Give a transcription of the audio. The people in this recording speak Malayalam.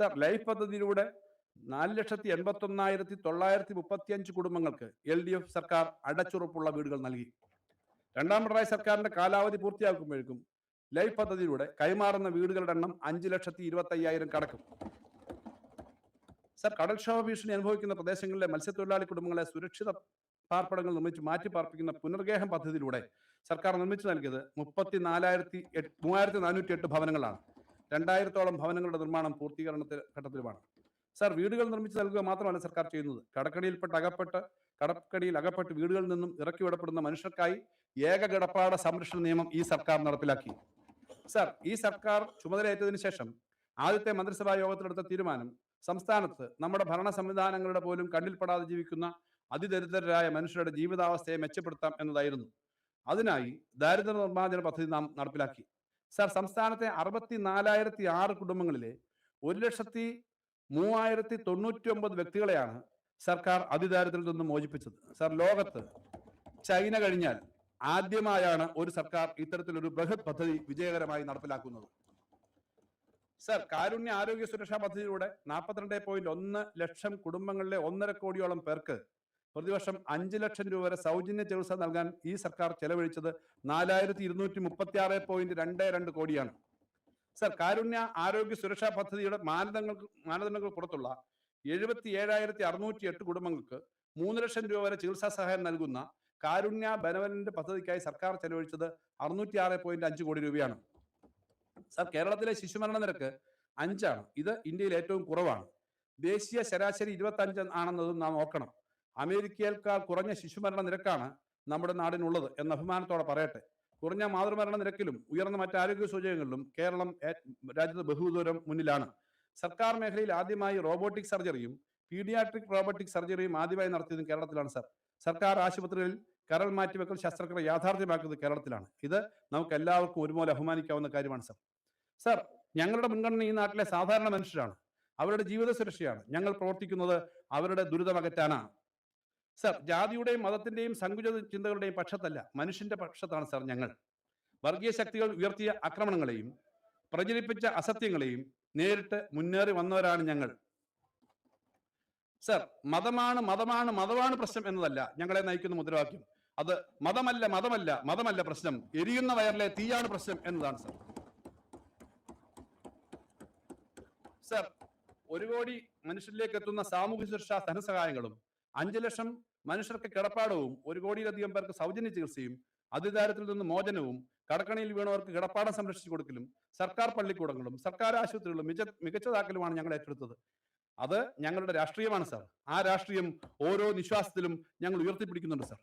സർ ലൈഫ് പദ്ധതിയിലൂടെ നാല് ലക്ഷത്തി എൺപത്തി ഒന്നായിരത്തി തൊള്ളായിരത്തി മുപ്പത്തി അഞ്ച് കുടുംബങ്ങൾക്ക് എൽ ഡി എഫ് സർക്കാർ അടച്ചുറപ്പുള്ള വീടുകൾ നൽകി. രണ്ടാം പിണറായി സർക്കാരിന്റെ കാലാവധി പൂർത്തിയാക്കുമ്പോഴേക്കും ലൈഫ് പദ്ധതിയിലൂടെ കൈമാറുന്ന വീടുകളുടെ എണ്ണം അഞ്ച് ലക്ഷത്തി ഇരുപത്തി അയ്യായിരം കടക്കും. സർ കടൽക്ഷോഭ ഭീഷണി അനുഭവിക്കുന്ന പ്രദേശങ്ങളിലെ മത്സ്യത്തൊഴിലാളി കുടുംബങ്ങളെ സുരക്ഷിത പാർപ്പിടങ്ങൾ നിർമ്മിച്ച് മാറ്റി പാർപ്പിക്കുന്ന പുനർഗേഹം പദ്ധതിയിലൂടെ സർക്കാർ നിർമ്മിച്ചു നൽകിയത് മുപ്പത്തി നാലായിരത്തി മൂവായിരത്തി നാനൂറ്റി എട്ട് ഭവനങ്ങളാണ്. രണ്ടായിരത്തോളം ഭവനങ്ങളുടെ നിർമ്മാണം പൂർത്തീകരണത്തിൽ ഘട്ടത്തിലുമാണ്. സാർ വീടുകൾ നിർമ്മിച്ച് നൽകുക മാത്രമല്ല സർക്കാർ ചെയ്യുന്നത്. കടക്കടിയിൽപ്പെട്ട് അകപ്പെട്ട് കടക്കടിയിൽ അകപ്പെട്ട് വീടുകളിൽ നിന്നും ഇറക്കി വിടപ്പെടുന്ന മനുഷ്യർക്കായി ഏക കിടപ്പാട സംരക്ഷണ നിയമം ഈ സർക്കാർ നടപ്പിലാക്കി. സാർ ഈ സർക്കാർ ചുമതലയേറ്റതിനു ശേഷം ആദ്യത്തെ മന്ത്രിസഭാ യോഗത്തിലെടുത്ത തീരുമാനം സംസ്ഥാനത്ത് നമ്മുടെ ഭരണ സംവിധാനങ്ങളുടെ പോലും കണ്ണിൽപ്പെടാതെ ജീവിക്കുന്ന അതിദരിദ്രരായ മനുഷ്യരുടെ ജീവിതാവസ്ഥയെ മെച്ചപ്പെടുത്താം എന്നതായിരുന്നു. അതിനായി ദാരിദ്ര്യ നിർമ്മാർജന പദ്ധതി നാം നടപ്പിലാക്കി. സർ സംസ്ഥാനത്തെ അറുപത്തി നാലായിരത്തി ആറ് കുടുംബങ്ങളിലെ ഒരു ലക്ഷത്തി മൂവായിരത്തി തൊണ്ണൂറ്റി ഒമ്പത് വ്യക്തികളെയാണ് സർക്കാർ അതിദാരിദ്ര്യത്തിൽ നിന്ന് മോചിപ്പിച്ചത്. സാർ ലോകത്ത് ചൈന കഴിഞ്ഞാൽ ആദ്യമായാണ് ഒരു സർക്കാർ ഇത്തരത്തിലൊരു ബൃഹത് പദ്ധതി വിജയകരമായി നടപ്പിലാക്കുന്നത്. സർ കാരുണ്യ ആരോഗ്യ സുരക്ഷാ പദ്ധതിയിലൂടെ നാൽപ്പത്തിരണ്ട് പോയിന്റ് ഒന്ന് ലക്ഷം കുടുംബങ്ങളിലെ ഒന്നര കോടിയോളം പേർക്ക് പ്രതിവർഷം അഞ്ച് ലക്ഷം രൂപ വരെ സൗജന്യ ചികിത്സ നൽകാൻ ഈ സർക്കാർ ചെലവഴിച്ചത് നാലായിരത്തി ഇരുന്നൂറ്റി മുപ്പത്തി ആറ് പോയിന്റ് രണ്ട് രണ്ട് കോടിയാണ്. സർ കാരുണ്യ ആരോഗ്യ സുരക്ഷാ പദ്ധതിയുടെ മാനദണ്ഡങ്ങൾക്ക് മാനദണ്ഡങ്ങൾ പുറത്തുള്ള എഴുപത്തി ഏഴായിരത്തി അറുന്നൂറ്റി എട്ട് കുടുംബങ്ങൾക്ക് മൂന്ന് ലക്ഷം രൂപ വരെ ചികിത്സാ സഹായം നൽകുന്ന കാരുണ്യ ബെനവലന്റ് പദ്ധതിക്കായി സർക്കാർ ചെലവഴിച്ചത് അറുന്നൂറ്റി ആറ് പോയിന്റ് അഞ്ച് കോടി രൂപയാണ്. സർ കേരളത്തിലെ ശിശുമരണ നിരക്ക് അഞ്ചാണ്. ഇത് ഇന്ത്യയിൽ ഏറ്റവും കുറവാണ്. ദേശീയ ശരാശരി ഇരുപത്തി അഞ്ച് ആണെന്നതും നാം നോക്കണം അമേരിക്കയേക്കാൾ കുറഞ്ഞ ശിശുമരണ നിരക്കാണ് നമ്മുടെ നാടിനുള്ളത് എന്ന അഭിമാനത്തോടെ പറയട്ടെ. കുറഞ്ഞ മാതൃമരണ നിരക്കിലും ഉയർന്ന മറ്റ് ആരോഗ്യ സൂചകങ്ങളിലും കേരളം രാജ്യത്ത് ബഹുദൂരം മുന്നിലാണ്. സർക്കാർ മേഖലയിൽ ആദ്യമായി റോബോട്ടിക് സർജറിയും പീഡിയാട്രിക് റോബോട്ടിക് സർജറിയും ആദ്യമായി നടത്തിയതും കേരളത്തിലാണ് സർ. സർക്കാർ ആശുപത്രികളിൽ കരൾ മാറ്റിവെക്കൽ ശസ്ത്രക്രിയ യാഥാർത്ഥ്യമാക്കുന്നത് കേരളത്തിലാണ്. ഇത് നമുക്ക് എല്ലാവർക്കും ഒരുപോലെ അഭിമാനിക്കാവുന്ന കാര്യമാണ് സർ. സർ ഞങ്ങളുടെ മുൻഗണന ഈ നാട്ടിലെ സാധാരണ മനുഷ്യരാണ്. അവരുടെ ജീവിത സുരക്ഷയാണ്. ഞങ്ങൾ പ്രവർത്തിക്കുന്നത് അവരുടെ ദുരിതമകറ്റാനാണ്. സർ ജാതിയുടെയും മതത്തിന്റെയും സങ്കുചിത ചിന്തകളുടെയും പക്ഷത്തല്ല മനുഷ്യന്റെ പക്ഷത്താണ് സർ ഞങ്ങൾ. വർഗീയ ശക്തികൾ ഉയർത്തിയ ആക്രമണങ്ങളെയും പ്രചരിപ്പിച്ച അസത്യങ്ങളെയും നേരിട്ട് മുന്നേറി വന്നവരാണ് ഞങ്ങൾ. സർ മതമാണ് മതമാണ് മതമാണ് പ്രശ്നം എന്നതല്ല ഞങ്ങളെ നയിക്കുന്ന മുദ്രാവാക്യം. അത് മതമല്ല മതമല്ല മതമല്ല പ്രശ്നം. എരിയുന്ന വയറിലെ തീയാണ് പ്രശ്നം എന്നതാണ് സർ. സർ ഒരു കോടി മനുഷ്യരിലേക്ക് എത്തുന്ന സാമൂഹ്യ സുരക്ഷാ ധനസഹായങ്ങളും അഞ്ചു ലക്ഷം മനുഷ്യർക്ക് കിടപ്പാടവും ഒരു കോടിയിലധികം പേർക്ക് സൗജന്യ ചികിത്സയും അതിദാരത്തിൽ നിന്ന് മോചനവും കടക്കണിയിൽ വീണവർക്ക് കിടപ്പാടം സംരക്ഷിച്ചു കൊടുക്കലും സർക്കാർ പള്ളിക്കൂടങ്ങളും സർക്കാർ ആശുപത്രികളും മിക മികച്ചതാക്കലുമാണ് ഞങ്ങൾ ഏറ്റെടുത്തത്. അത് ഞങ്ങളുടെ രാഷ്ട്രീയമാണ് സാർ. ആ രാഷ്ട്രീയം ഓരോ നിശ്വാസത്തിലും ഞങ്ങൾ ഉയർത്തിപ്പിടിക്കുന്നുണ്ട് സാർ.